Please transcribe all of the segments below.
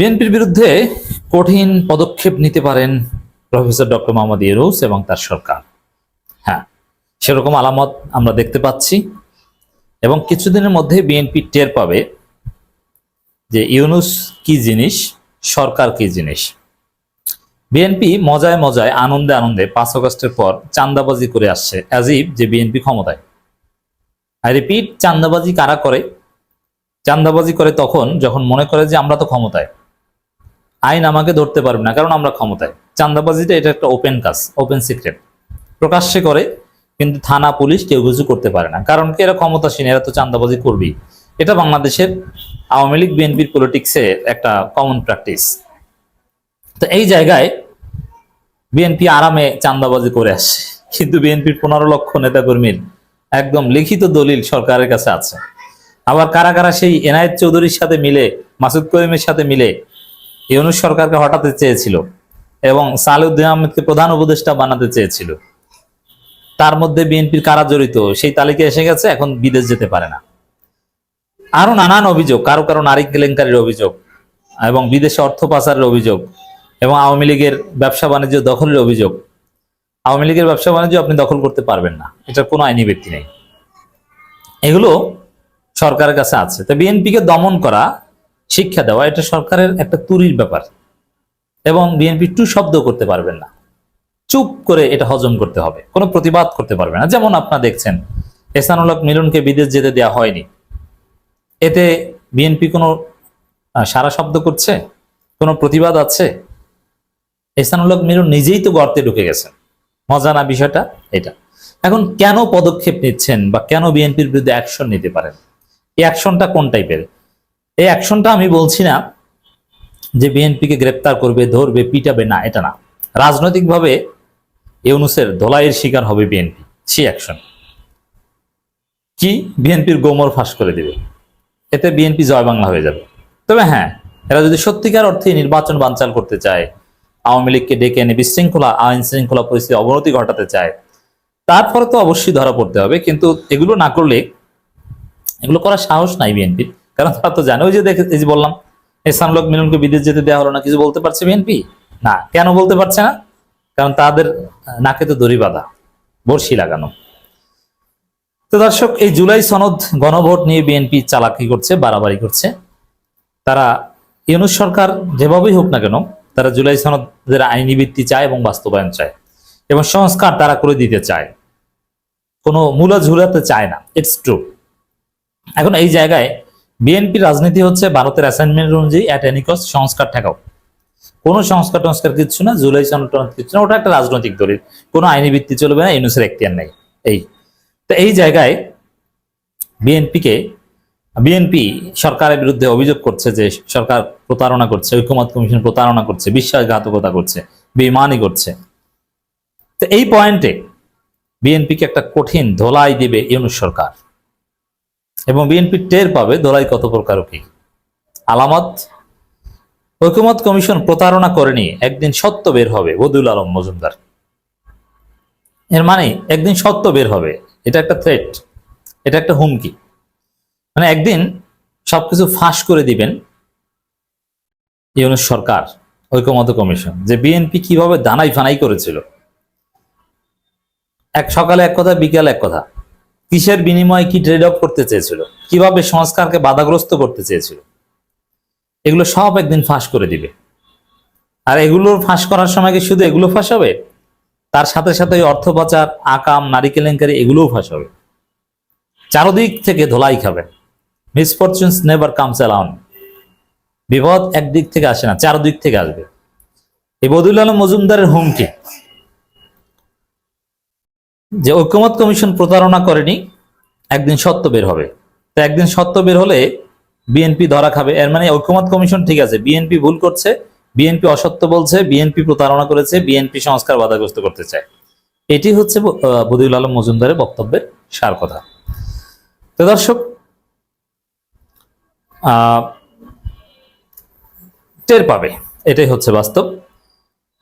বিএনপির বিরুদ্ধে কঠিন পদক্ষেপ নিতে পারেন প্রফেসর ডক্টর মোহাম্মদ ইউনুস এবং তার সরকার। হ্যাঁ সেরকম আলামত আমরা দেখতে পাচ্ছি এবং কিছুদিনের মধ্যে বিএনপি টের পাবে যে ইউনুস কি জিনিস, সরকার কি জিনিস। বিএনপি মজায় মজায় আনন্দে আনন্দে পাঁচ আগস্টের পর চান্দাবাজি করে আসছে অ্যাজিব যে বিএনপি ক্ষমতায়। আই রিপিট চান্দাবাজি কারা করে? চান্দাবাজি করে তখন যখন মনে করে যে আমরা তো ক্ষমতায়। আইন আমাকে ধরতে পারবে না, কারণ আমরা ক্ষমতায়। চান্দাবাজিটা এটা একটা ওপেন কাজ ওপেন সিক্রেট প্রকাশ্যে করে, কিন্তু থানা, পুলিশ কেউ কিছু করতে পারে না, কারণ কি এরা ক্ষমতাসীন, এরা তো চান্দাবাজি করবেই। এটা বাংলাদেশের আওয়ামী লীগ, বিএনপির পলিটিক্সের একটা কমন প্র্যাকটিস তো এই জায়গায় বিএনপি আরামে চান্দাবাজি করে আসছে কিন্তু বিএনপির পনেরো লক্ষ নেতাকর্মীর একদম লিখিত দলিল সরকারের কাছে আছে। আবার কারা কারা সেই এনায়েত চৌধুরীর সাথে মিলে, মাসুদ করিমের সাথে মিলে ইউনুস সরকারকে হটাতে চেয়েছিল এবং সালেউদ্দিন আহমেদকে প্রধান উপদেষ্টা বানাতে চেয়েছিল। তার মধ্যে বিএনপির কারা জড়িত, সেই তালিকা এসে গেছে, এখন বিদেশ যেতে পারে না। আরও নানান অভিযোগ, কারও কারও নারী কেলেঙ্কারির অভিযোগ এবং বিদেশে অর্থ পাচারের অভিযোগ এবং আওয়ামী লীগের ব্যবসা বাণিজ্য দখলের অভিযোগ। আওয়ামী লীগের ব্যবসা বাণিজ্য আপনি দখল করতে পারবেন না, এটার কোনো আইনি ব্যক্তি নেই। এগুলো সরকারের কাছে আছে। তো বিএনপিকে দমন করা শিক্ষা দেওয়া, এটা সরকারের একটা তুরির ব্যাপার। এবং বিএনপি টু শব্দ করতে পারবেন না। চুপ করে এটা হজম করতে হবে। কোনো প্রতিবাদ করতে পারবে না। যেমন আপনারা দেখছেন এসানুল হক মিলনকে বিদেশ যেতে দেওয়া হয়নি। এতে বিএনপি কোনো সারা শব্দ করছে? কোনো প্রতিবাদ আছে? এসানুল হক মিলন নিজেই তো গর্তে ঢুকে গেছেন। মজা না বিষয়টা এটা। এখন কেন পদক্ষেপ নিচ্ছেন বা কেন বিএনপির বিরুদ্ধে অ্যাকশন নিতে পারেন? এই অ্যাকশনটা কোন টাইপের এই অ্যাকশনটা আমি বলছি না যে বিএনপিকে গ্রেপ্তার করবে, ধরবে, পিটাবে, না, এটা না। রাজনৈতিকভাবে ইউনুসের ধোলাইয়ের শিকার হবে বিএনপি সে অ্যাকশন। কি? বিএনপির গোমর ফাঁস করে দেবে। এতে বিএনপি জয় বাংলা হয়ে যাবে। তবে হ্যাঁ এরা যদি সত্যিকার অর্থে নির্বাচন বানচাল করতে চায়, আওয়ামী লীগকে ডেকে এনে বিশৃঙ্খলা আইন শৃঙ্খলা পরিস্থিতি অবনতি ঘটাতে চায় তারপরে তো অবশ্যই ধরা পড়তে হবে। কিন্তু এগুলো না করলে, এগুলো করার সাহস নাই বিএনপির। কারণ তারা তো জানে, ওই যে দেখে এই যে বললাম এসান লোক মিলনকে বিদেশ যেতে দেওয়া হলো না, কিছু বলতে পারছে বিএনপি না। কেন বলতে পারছে না? কারণ তাদের নাকে তো দড়ি বাঁধা বর্ষি লাগানো। তো দর্শক, এই জুলাই সনদ গণভোট নিয়ে বিএনপি চালাকি করছে, বাড়াবাড়ি করছে। তারা ইউনুস সরকার যেভাবেই হোক না কেন, তারা জুলাই সনদের আইনি ভিত্তি চায় এবং বাস্তবায়ন চায়। এবং সংস্কার তারা করে দিতে চায়। কোনো মূলা ঝুলাতে চায় না। ইটস ট্রু এখন এই জায়গায় বিএনপি রাজনীতি হচ্ছে ভারতের অ্যাসাইনমেন্ট অনুযায়ী অ্যাট এনি কস্ট সংস্কার ঠেকাও। কোনো সংস্কার টংস্কার কিচ্ছু না, জুলাই সনদ টনদ কিচ্ছু না, ওটা একটা রাজনৈতিক দলিল। কোনো আইনি ভিত্তি চলবে না, ইউনুসের এখতিয়ার নেই। এই। তো এই জায়গায় বিএনপিকে বিএনপি সরকারের বিরুদ্ধে অভিযোগ করছে যে সরকার প্রতারণা করছে, ঐক্যমত কমিশন প্রতারণা করছে, বিশ্বাসঘাতকতা করছে বেমানি করছে। তো এই পয়েন্টে বিএনপিকে একটা কঠিন ধোলাই দিবে ইউনুস সরকার। এবং বিএনপি টের পাবে ধোলাই কত প্রকার কি আলামত ঐকমত কমিশন প্রতারণা করেনি একদিন সত্য বের হবে বদুল আলম মজুমদার। এর মানে একদিন সত্য বের হবে, এটা একটা থ্রেট এটা একটা হুমকি। মানে একদিন সবকিছু ফাঁস করে দিবেন ইউনুস সরকার ঐকমত কমিশন, যে বিএনপি কীভাবে দানাই ফানাই করেছিল। এক সকালে এক কথা, বিকেল এক কথা। কিসের বিনিময়ে কি ট্রেড অফ করতে চেয়েছিল? কীভাবে সংস্কারকে বাধাগ্রস্ত করতে চেয়েছিল? এগুলো সব একদিন ফাঁস করে দিবে। আর এগুলোর ফাঁস করার সময় কি শুধু এগুলো ফাঁস হবে? তার সাথে সাথে ওই অর্থ পাচার, আকাম, নারী কেলেঙ্কারি, এগুলোও ফাঁস হবে। চারদিক থেকে ধোলাই খাবে। মিসফরচুনস নেভার কামস অ্যালাউন বিপদ একদিক থেকে আসে না, চারদিক থেকে আসবে। এই বদুল আলম মজুমদারের হুমকি। যে ঐক্যমত কমিশন প্রতারণা করেনি, একদিন সত্য বের হবে। তো একদিন সত্য বের হলে বিএনপি ধরা খাবে। এর মানে ঐক্যমত কমিশন ঠিক আছে, বিএনপি ভুল করছে, বিএনপি অসত্য বলছে, বিএনপি প্রতারণা করেছে, বিএনপি সংস্কার বাধাগ্রস্ত করতে চায়। এটি হচ্ছে বদিউল আলম মজুমদারের বক্তব্যের সার কথা। তো দর্শক টের পাবে। এটাই হচ্ছে বাস্তব।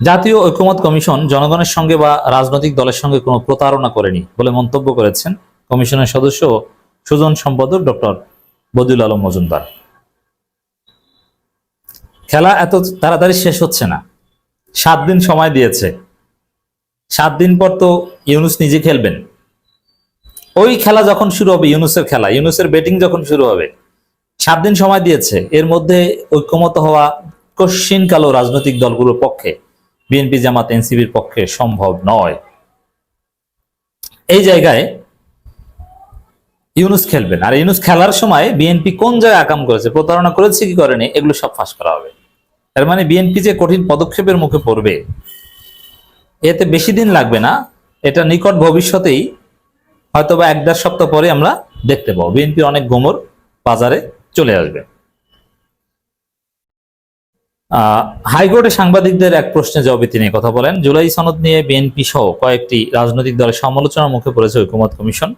জাতীয় ঐক্যমত কমিশন জনগণের সঙ্গে বা রাজনৈতিক দলের সঙ্গে কোনো প্রতারণা করেনি বলে মন্তব্য করেছেন কমিশনের সদস্য সুজন সম্পাদক ডক্টর বদিউল আলম মজুমদার। খেলা এত তাড়াতাড়ি শেষ হচ্ছে না। সাত দিন সময় দিয়েছে। সাত দিন পর তো ইউনুস নিজে খেলবেন। ওই খেলা যখন শুরু হবে, ইউনুসের খেলা, ইউনুসের ব্যাটিং যখন শুরু হবে, সাত দিন সময় দিয়েছে। এর মধ্যে ঐক্যমত হওয়া কশ্চিন কালো রাজনৈতিক দলগুলোর পক্ষে বিএনপি জামাত এনসিবির পক্ষে সম্ভব নয়। এই জায়গায় ইউনুস খেলবেন। আর ইউনুস খেলার সময় বিএনপি কোন জায়গায় আকাম করেছে, প্রতারণা করেছে, কি করেনি, এগুলো সব ফাঁস করা হবে। তার মানে বিএনপি যে কঠিন পদক্ষেপের মুখে পড়বে, এতে বেশি দিন লাগবে না। এটা নিকট ভবিষ্যতেই হয়তো বা এক দেড় সপ্তাহ পরে আমরা দেখতে পাবো। বিএনপির অনেক গোমর বাজারে চলে আসবে। হাইকোর্টে সাংবাদিকদের এক প্রশ্নের জবাবে তিনি কথা বলেন। জুলাই সনদ নিয়ে বিএনপি সহ কয়েকটি রাজনৈতিক দলের সমালোচনার মুখে পড়েছে ঐকমত কমিশন।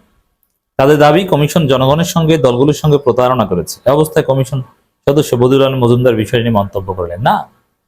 তাদের দাবি, কমিশন জনগণের সঙ্গে, দলগুলোর সঙ্গে প্রতারণা করেছে। অবস্থায় কমিশন সদস্য বদুল মজুমদার বিষয় নিয়ে মন্তব্য করলেন। না